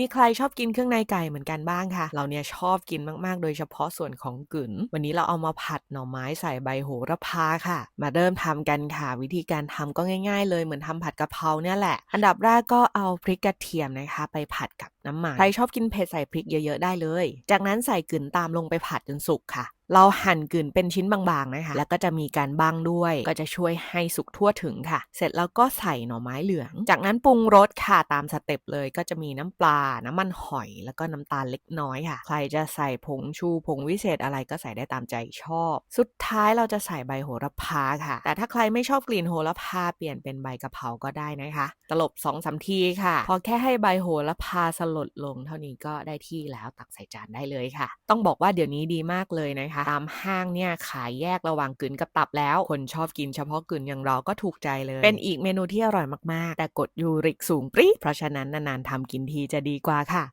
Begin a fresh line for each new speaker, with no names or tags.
มีใครชอบกินเครื่องในไก่เหมือนกันบ้างคะเราเนี่ยชอบกินมากๆ โดยเฉพาะส่วนของกึ๋น วันนี้เราเอามาผัดหน่อไม้ใส่ใบโหระพาค่ะ มาเริ่มทำกันค่ะ วิธีการทำก็ง่าย ๆ เลยเหมือนทำผัดกะเพราเนี่ยแหละ อันดับแรกก็เอาพริกกระเทียมนะคะ ไปผัดกับน้ำมัน ใครชอบกินเผ็ดใส่พริกเยอะๆได้เลย จากนั้นใส่กึ๋นตามลงไปผัดจนสุกค่ะ เราหั่นกึ่นเป็นชิ้นบางๆนะคะ แล้วก็จะมีการบ้างด้วย ก็จะช่วยให้สุกทั่วถึงค่ะ เสร็จแล้วก็ใส่หน่อไม้เหลือง จากนั้นปรุงรสค่ะตามสเต็ปเลย ก็จะมีน้ำปลา น้ำมันหอย แล้วก็น้ำตาลเล็กน้อยค่ะ ใครจะใส่ผงชูผงวิเศษอะไรก็ใส่ได้ตามใจชอบ สุดท้ายเราจะใส่ใบโหระพาค่ะ แต่ถ้าใครไม่ชอบกลิ่นโหระพาเปลี่ยนเป็นใบกะเพราก็ได้นะคะ ตลบ2อสามทีค่ะ พอแค่ให้ใบโหระพาสลดลง เท่านี้ก็ได้ที่แล้วตักใส่จานได้เลยค่ะ ต้องบอกว่าเดี๋ยวนี้ดีมากเลยนะคะตามห้างเนี่ยขายแยกระหว่างกลืนกับตับแล้ว คนชอบกินเฉพาะกลืนอย่างเราก็ถูกใจเลย เป็นอีกเมนูที่อร่อยมากๆ แต่กดยูริกสูงปรี๊ดเพราะฉะนั้นนานๆทำกินทีจะดีกว่าค่ะ